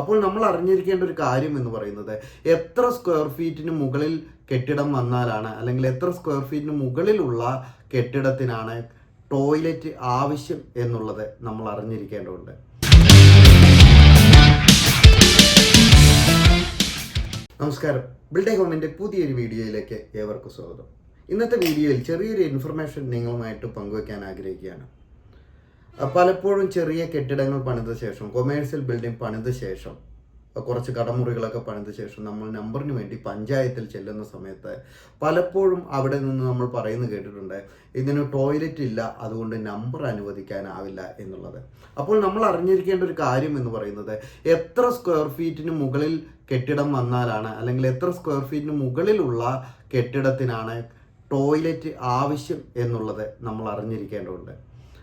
അപ്പോൾ നമ്മൾ അറിഞ്ഞിരിക്കേണ്ട ഒരു കാര്യം എന്ന് പറയുന്നത് എത്ര സ്ക്വയർ ഫീറ്റിന് മുകളിൽ കെട്ടിടം വന്നാലാണ് അല്ലെങ്കിൽ എത്ര സ്ക്വയർ ഫീറ്റിന് മുകളിലുള്ള കെട്ടിടത്തിനാണ് ടോയ്ലറ്റ് ആവശ്യം എന്നുള്ളത് നമ്മൾ അറിഞ്ഞിരിക്കേണ്ടതുണ്ട്. നമസ്കാരം. ബിൽഡേ ഹോമിന്റെ പുതിയൊരു വീഡിയോയിലേക്ക് ഏവർക്കും സ്വാഗതം. ഇന്നത്തെ വീഡിയോയിൽ ചെറിയൊരു ഇൻഫർമേഷൻ നിങ്ങളുമായിട്ട് പങ്കുവയ്ക്കാൻ ആഗ്രഹിക്കുകയാണ്. പലപ്പോഴും ചെറിയ കെട്ടിടങ്ങൾ പണിത ശേഷം കൊമേഴ്സ്യൽ ബിൽഡിംഗ് പണിത ശേഷം കുറച്ച് കടമുറികളൊക്കെ പണിത ശേഷം നമ്മൾ നമ്പറിന് വേണ്ടി പഞ്ചായത്തിൽ ചെല്ലുന്ന സമയത്ത് പലപ്പോഴും അവിടെ നിന്ന് നമ്മൾ പറയുന്നത് കേട്ടിട്ടുണ്ട് ഇതിന് ടോയ്ലറ്റ് ഇല്ല അതുകൊണ്ട് നമ്പർ അനുവദിക്കാനാവില്ല എന്നുള്ളത്. അപ്പോൾ നമ്മൾ അറിഞ്ഞിരിക്കേണ്ട ഒരു കാര്യം എന്ന് പറയുന്നത് എത്ര സ്ക്വയർ ഫീറ്റിന് മുകളിൽ കെട്ടിടം വന്നാലാണ് അല്ലെങ്കിൽ എത്ര സ്ക്വയർ ഫീറ്റിന് മുകളിലുള്ള കെട്ടിടത്തിനാണ് ടോയ്ലറ്റ് ആവശ്യം എന്നുള്ളത് നമ്മൾ അറിഞ്ഞിരിക്കേണ്ടതുണ്ട്.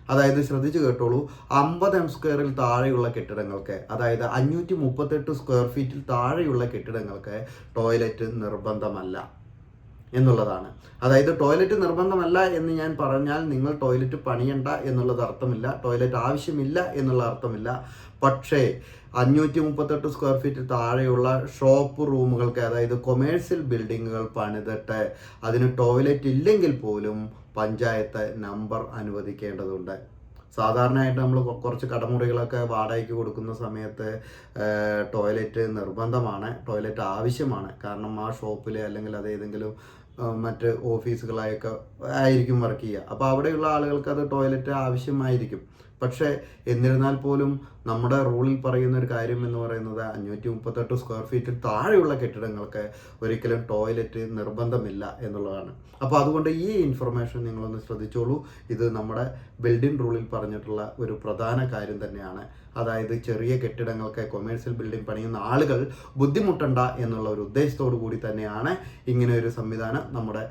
അതായത് ശ്രദ്ധിച്ചു കേട്ടോളൂ അമ്പത് എം സ്ക്വയറിൽ താഴെയുള്ള കെട്ടിടങ്ങൾക്ക് അതായത് അഞ്ഞൂറ്റി മുപ്പത്തെട്ട് സ്ക്വയർ ഫീറ്റിൽ താഴെയുള്ള കെട്ടിടങ്ങൾക്ക് ടോയ്ലറ്റ് നിർബന്ധമല്ല. എന്നുള്ളതാണ്. അതായത് ടോയ്ലറ്റ് നിർബന്ധമല്ല എന്ന് ഞാൻ പറഞ്ഞാൽ നിങ്ങൾ ടോയ്ലറ്റ് പണിയണ്ട എന്നുള്ളത് അർത്ഥമില്ല. ടോയ്ലറ്റ് ആവശ്യമില്ല എന്നുള്ള അർത്ഥമില്ല. പക്ഷേ അഞ്ഞൂറ്റി മുപ്പത്തെട്ട് സ്ക്വയർ ഫീറ്റ് താഴെയുള്ള ഷോപ്പ് റൂമുകൾക്ക് അതായത് കൊമേഴ്സ്യൽ ബിൽഡിങ്ങുകൾ പണിതിട്ട് അതിന് ടോയ്ലറ്റ് ഇല്ലെങ്കിൽ പോലും പഞ്ചായത്ത് നമ്പർ അനുവദിക്കേണ്ടതുണ്ട്. സാധാരണയായിട്ട് നമ്മൾ കുറച്ച് കടമുറികളൊക്കെ വാടകയ്ക്ക് കൊടുക്കുന്ന സമയത്ത് ടോയ്ലറ്റ് നിർബന്ധമാണ്. ടോയ്ലറ്റ് ആവശ്യമാണ്. കാരണം ആ ഷോപ്പിൽ അല്ലെങ്കിൽ അത് ഏതെങ്കിലും മറ്റ് ഓഫീസുകളായൊക്കെ ആയിരിക്കും വർക്ക് ചെയ്യുക. അപ്പോൾ അവിടെയുള്ള ആളുകൾക്ക് അത് ടോയ്ലറ്റ് ആവശ്യമായിരിക്കും. പക്ഷേ എന്നിരുന്നാൽ പോലും നമ്മുടെ റൂളിൽ പറയുന്ന ഒരു കാര്യം എന്ന് പറയുന്നത് അഞ്ഞൂറ്റി മുപ്പത്തെട്ട് സ്ക്വയർ ഫീറ്റിൽ താഴെയുള്ള കെട്ടിടങ്ങൾക്ക് ഒരിക്കലും ടോയ്ലറ്റ് നിർബന്ധമില്ല എന്നുള്ളതാണ്. അപ്പോൾ അതുകൊണ്ട് ഈ ഇൻഫർമേഷൻ നിങ്ങളൊന്ന് ശ്രദ്ധിച്ചോളൂ. ഇത് നമ്മുടെ ബിൽഡിംഗ് റൂളിൽ പറഞ്ഞിട്ടുള്ള ഒരു പ്രധാന കാര്യം തന്നെയാണ്. അതായത് ചെറിയ കെട്ടിടങ്ങൾക്ക് കൊമേഴ്സ്യൽ ബിൽഡിംഗ് പണിയുന്ന ആളുകൾ ബുദ്ധിമുട്ടണ്ട എന്നുള്ള ഒരു ഉദ്ദേശത്തോടു കൂടി തന്നെയാണ് ഇങ്ങനെ ഒരു സംവിധാനം നമ്മുടെ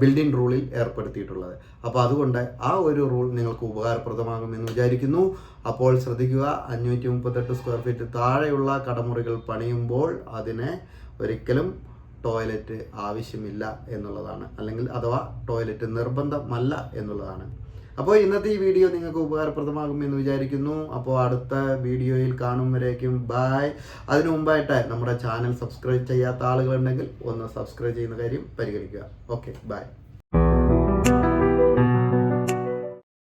ബിൽഡിംഗ് റൂളിൽ ഏർപ്പെടുത്തിയിട്ടുള്ളത്. അപ്പോൾ അതുകൊണ്ട് ആ ഒരു റൂൾ നിങ്ങൾക്ക് ഉപകാരപ്രദമാകുമെന്ന് വിചാരിക്കുന്നു. അപ്പോൾ ശ്രദ്ധിക്കുക അഞ്ഞൂറ്റി മുപ്പത്തെട്ട് സ്ക്വയർ ഫീറ്റ് താഴെയുള്ള കടമുറികൾ പണിയുമ്പോൾ അതിനെ ഒരിക്കലും ടോയ്ലറ്റ് ആവശ്യമില്ല എന്നുള്ളതാണ്. അല്ലെങ്കിൽ അഥവാ ടോയ്ലറ്റ് നിർബന്ധമല്ല എന്നുള്ളതാണ്. അപ്പോൾ ഇന്നത്തെ ഈ വീഡിയോ നിങ്ങൾക്ക് ഉപകാരപ്രദമാകുമെന്ന് വിചാരിക്കുന്നു. അപ്പോൾ അടുത്ത വീഡിയോയിൽ കാണും വരേക്കും ബായ് അതിനു മുമ്പായിട്ട് നമ്മുടെ ചാനൽ സബ്സ്ക്രൈബ് ചെയ്യാത്ത ആളുകളുണ്ടെങ്കിൽ ഒന്ന് സബ്സ്ക്രൈബ് ചെയ്യുന്ന കാര്യം പരിഗണിക്കുക. Okay bye